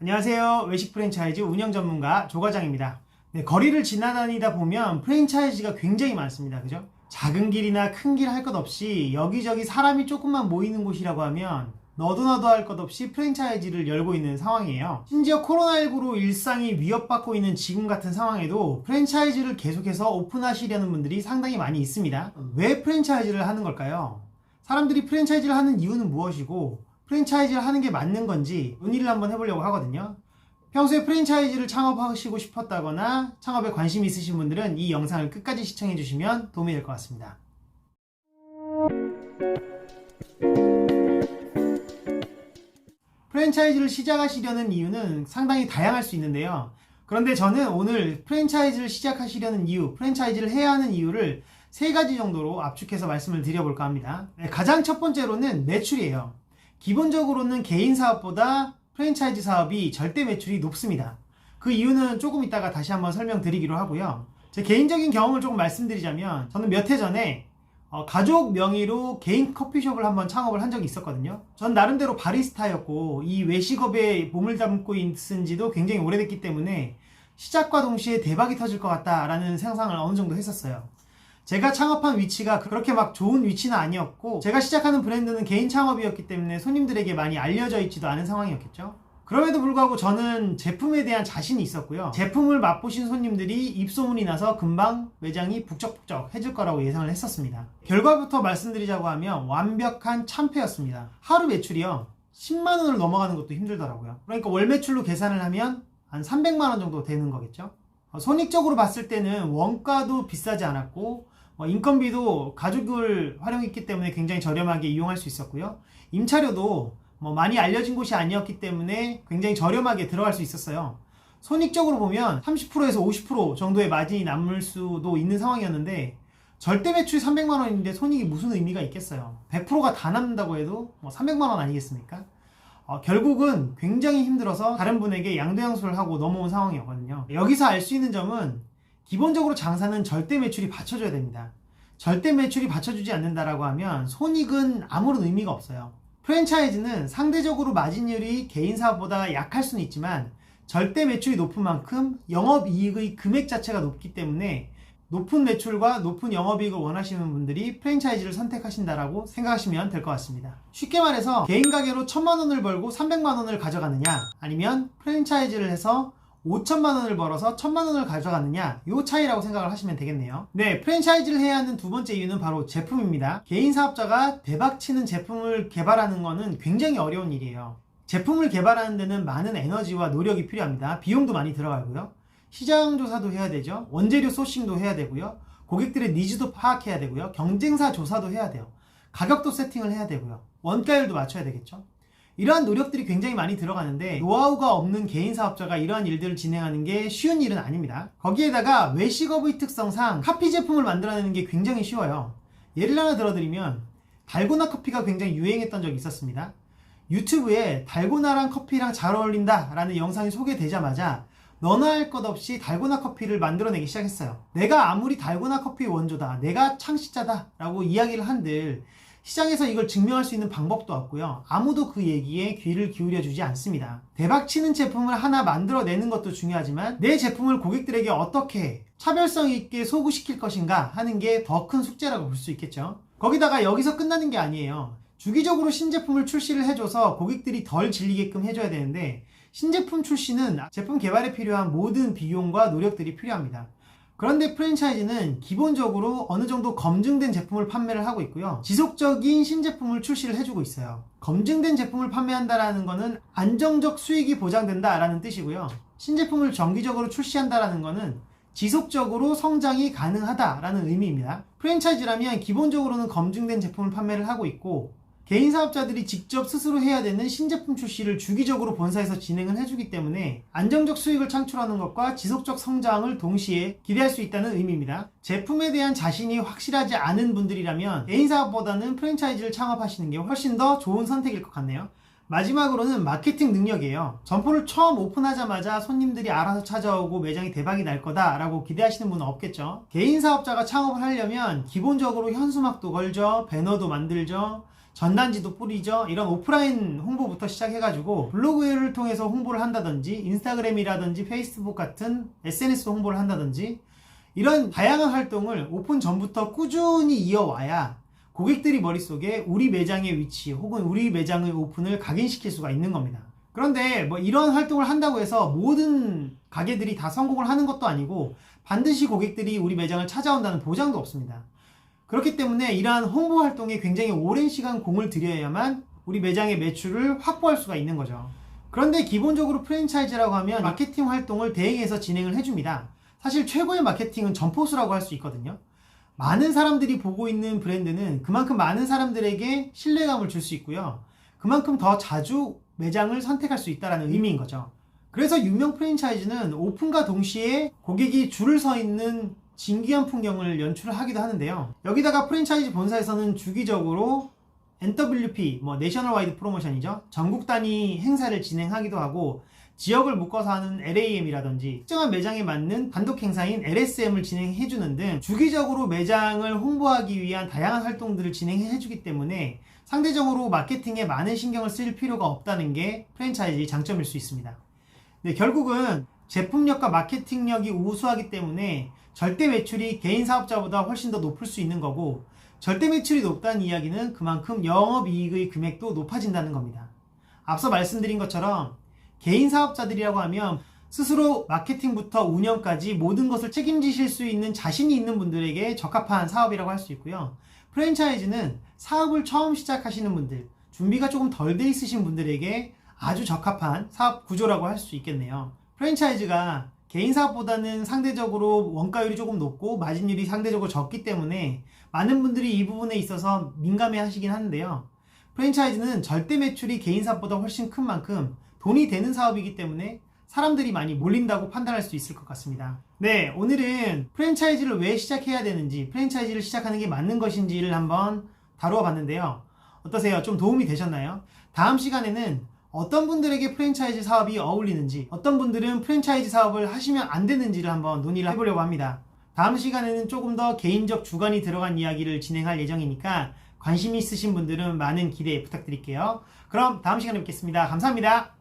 안녕하세요. 외식 프랜차이즈 운영 전문가 조 과장입니다. 네, 거리를 지나다니다 보면 프랜차이즈가 굉장히 많습니다. 그죠? 작은 길이나 큰 길 할 것 없이 여기저기 사람이 조금만 모이는 곳이라고 하면 너도 나도 할 것 없이 프랜차이즈를 열고 있는 상황이에요. 심지어 코로나19로 일상이 위협받고 있는 지금 같은 상황에도 프랜차이즈를 계속해서 오픈하시려는 분들이 상당히 많이 있습니다. 왜 프랜차이즈를 하는 걸까요? 사람들이 프랜차이즈를 하는 이유는 무엇이고 프랜차이즈를 하는 게 맞는 건지 논의를 한번 해보려고 하거든요. 평소에 프랜차이즈를 창업하시고 싶었다거나 창업에 관심이 있으신 분들은 이 영상을 끝까지 시청해 주시면 도움이 될 것 같습니다. 프랜차이즈를 시작하시려는 이유는 상당히 다양할 수 있는데요. 그런데 저는 오늘 프랜차이즈를 시작하시려는 이유, 프랜차이즈를 해야 하는 이유를 세 가지 정도로 압축해서 말씀을 드려볼까 합니다. 네, 가장 첫 번째로는 매출이에요. 기본적으로는 개인 사업보다 프랜차이즈 사업이 절대 매출이 높습니다. 그 이유는 조금 이따가 다시 한번 설명드리기로 하고요. 제 개인적인 경험을 조금 말씀드리자면 저는 몇 해 전에 어, 가족 명의로 개인 커피숍을 한번 창업을 한 적이 있었거든요. 전 나름대로 바리스타였고 이 외식업에 몸을 담고 있은 지도 굉장히 오래됐기 때문에 시작과 동시에 대박이 터질 것 같다라는 상상을 어느 정도 했었어요. 제가 창업한 위치가 그렇게 막 좋은 위치는 아니었고 제가 시작하는 브랜드는 개인 창업이었기 때문에 손님들에게 많이 알려져 있지도 않은 상황이었겠죠. 그럼에도 불구하고 저는 제품에 대한 자신이 있었고요. 제품을 맛보신 손님들이 입소문이 나서 금방 매장이 북적북적 해질 거라고 예상을 했었습니다. 결과부터 말씀드리자고 하면 완벽한 참패였습니다. 하루 매출이요. 10만 원을 넘어가는 것도 힘들더라고요. 그러니까 월 매출로 계산을 하면 한 300만 원 정도 되는 거겠죠. 어, 손익적으로 봤을 때는 원가도 비싸지 않았고 어, 인건비도 가죽을 활용했기 때문에 굉장히 저렴하게 이용할 수 있었고요. 임차료도 뭐 많이 알려진 곳이 아니었기 때문에 굉장히 저렴하게 들어갈 수 있었어요. 손익적으로 보면 30%에서 50% 정도의 마진이 남을 수도 있는 상황이었는데 절대 매출이 300만 원인데 손익이 무슨 의미가 있겠어요. 100%가 다 남는다고 해도 뭐 300만 원 아니겠습니까? 어, 결국은 굉장히 힘들어서 다른 분에게 양도양수를 하고 넘어온 상황이었거든요. 여기서 알 수 있는 점은 기본적으로 장사는 절대 매출이 받쳐줘야 됩니다. 절대 매출이 받쳐주지 않는다라고 하면 손익은 아무런 의미가 없어요. 프랜차이즈는 상대적으로 마진율이 개인 사업보다 약할 수는 있지만 절대 매출이 높은 만큼 영업이익의 금액 자체가 높기 때문에 높은 매출과 높은 영업이익을 원하시는 분들이 프랜차이즈를 선택하신다라고 생각하시면 될 것 같습니다. 쉽게 말해서 개인 가게로 1000만 원을 벌고 300만 원을 가져가느냐 아니면 프랜차이즈를 해서 5천만 원을 벌어서 1천만 원을 가져가느냐 요 차이라고 생각을 하시면 되겠네요. 네, 프랜차이즈를 해야 하는 두 번째 이유는 바로 제품입니다. 개인 사업자가 대박치는 제품을 개발하는 거는 굉장히 어려운 일이에요. 제품을 개발하는 데는 많은 에너지와 노력이 필요합니다. 비용도 많이 들어가고요. 시장 조사도 해야 되죠. 원재료 소싱도 해야 되고요. 고객들의 니즈도 파악해야 되고요. 경쟁사 조사도 해야 돼요. 가격도 세팅을 해야 되고요. 원가율도 맞춰야 되겠죠. 이러한 노력들이 굉장히 많이 들어가는데 노하우가 없는 개인 사업자가 이러한 일들을 진행하는 게 쉬운 일은 아닙니다. 거기에다가 외식업의 특성상 카피 제품을 만들어내는 게 굉장히 쉬워요. 예를 하나 들어드리면 달고나 커피가 굉장히 유행했던 적이 있었습니다. 유튜브에 달고나랑 커피랑 잘 어울린다 라는 영상이 소개되자마자 너나 할 것 없이 달고나 커피를 만들어내기 시작했어요. 내가 아무리 달고나 커피 원조다, 내가 창시자다 라고 이야기를 한들 시장에서 이걸 증명할 수 있는 방법도 없고요. 아무도 그 얘기에 귀를 기울여 주지 않습니다. 대박치는 제품을 하나 만들어내는 것도 중요하지만 내 제품을 고객들에게 어떻게 차별성 있게 소구시킬 것인가 하는 게 더 큰 숙제라고 볼 수 있겠죠. 거기다가 여기서 끝나는 게 아니에요. 주기적으로 신제품을 출시를 해줘서 고객들이 덜 질리게끔 해줘야 되는데 신제품 출시는 제품 개발에 필요한 모든 비용과 노력들이 필요합니다. 그런데 프랜차이즈는 기본적으로 어느 정도 검증된 제품을 판매를 하고 있고요. 지속적인 신제품을 출시를 해주고 있어요. 검증된 제품을 판매한다라는 것은 안정적 수익이 보장된다라는 뜻이고요. 신제품을 정기적으로 출시한다라는 것은 지속적으로 성장이 가능하다라는 의미입니다. 프랜차이즈라면 기본적으로는 검증된 제품을 판매를 하고 있고 개인 사업자들이 직접 스스로 해야 되는 신제품 출시를 주기적으로 본사에서 진행을 해주기 때문에 안정적 수익을 창출하는 것과 지속적 성장을 동시에 기대할 수 있다는 의미입니다. 제품에 대한 자신이 확실하지 않은 분들이라면 개인 사업보다는 프랜차이즈를 창업하시는 게 훨씬 더 좋은 선택일 것 같네요. 마지막으로는 마케팅 능력이에요. 점포를 처음 오픈하자마자 손님들이 알아서 찾아오고 매장이 대박이 날 거다라고 기대하시는 분은 없겠죠. 개인 사업자가 창업을 하려면 기본적으로 현수막도 걸죠, 배너도 만들죠, 전단지도 뿌리죠. 이런 오프라인 홍보부터 시작해가지고 블로그를 통해서 홍보를 한다든지 인스타그램이라든지 페이스북 같은 SNS 홍보를 한다든지 이런 다양한 활동을 오픈 전부터 꾸준히 이어와야 고객들이 머릿속에 우리 매장의 위치 혹은 우리 매장의 오픈을 각인시킬 수가 있는 겁니다. 그런데 뭐 이런 활동을 한다고 해서 모든 가게들이 다 성공을 하는 것도 아니고 반드시 고객들이 우리 매장을 찾아온다는 보장도 없습니다. 그렇기 때문에 이러한 홍보 활동에 굉장히 오랜 시간 공을 들여야만 우리 매장의 매출을 확보할 수가 있는 거죠. 그런데 기본적으로 프랜차이즈라고 하면 마케팅 활동을 대행해서 진행을 해줍니다. 사실 최고의 마케팅은 점포수라고 할 수 있거든요. 많은 사람들이 보고 있는 브랜드는 그만큼 많은 사람들에게 신뢰감을 줄 수 있고요. 그만큼 더 자주 매장을 선택할 수 있다는 의미인 거죠. 그래서 유명 프랜차이즈는 오픈과 동시에 고객이 줄을 서 있는 진귀한 풍경을 연출을 하기도 하는데요. 여기다가 프랜차이즈 본사에서는 주기적으로 NWP, 뭐 내셔널 와이드 프로모션이죠. 전국 단위 행사를 진행하기도 하고 지역을 묶어서 하는 LAM이라든지 특정한 매장에 맞는 단독 행사인 LSM을 진행해 주는 등 주기적으로 매장을 홍보하기 위한 다양한 활동들을 진행해 주기 때문에 상대적으로 마케팅에 많은 신경을 쓸 필요가 없다는 게 프랜차이즈의 장점일 수 있습니다. 네, 결국은 제품력과 마케팅력이 우수하기 때문에 절대 매출이 개인 사업자보다 훨씬 더 높을 수 있는 거고 절대 매출이 높다는 이야기는 그만큼 영업이익의 금액도 높아진다는 겁니다. 앞서 말씀드린 것처럼 개인 사업자들이라고 하면 스스로 마케팅부터 운영까지 모든 것을 책임지실 수 있는 자신이 있는 분들에게 적합한 사업이라고 할 수 있고요. 프랜차이즈는 사업을 처음 시작하시는 분들, 준비가 조금 덜 돼 있으신 분들에게 아주 적합한 사업 구조라고 할 수 있겠네요. 프랜차이즈가 개인 사업보다는 상대적으로 원가율이 조금 높고 마진율이 상대적으로 적기 때문에 많은 분들이 이 부분에 있어서 민감해 하시긴 하는데요. 프랜차이즈는 절대 매출이 개인 사업보다 훨씬 큰 만큼 돈이 되는 사업이기 때문에 사람들이 많이 몰린다고 판단할 수 있을 것 같습니다. 네, 오늘은 프랜차이즈를 왜 시작해야 되는지, 프랜차이즈를 시작하는 게 맞는 것인지를 한번 다루어 봤는데요. 어떠세요? 좀 도움이 되셨나요? 다음 시간에는 어떤 분들에게 프랜차이즈 사업이 어울리는지, 어떤 분들은 프랜차이즈 사업을 하시면 안 되는지를 한번 논의를 해보려고 합니다. 다음 시간에는 조금 더 개인적 주관이 들어간 이야기를 진행할 예정이니까 관심 있으신 분들은 많은 기대 부탁드릴게요. 그럼 다음 시간에 뵙겠습니다. 감사합니다.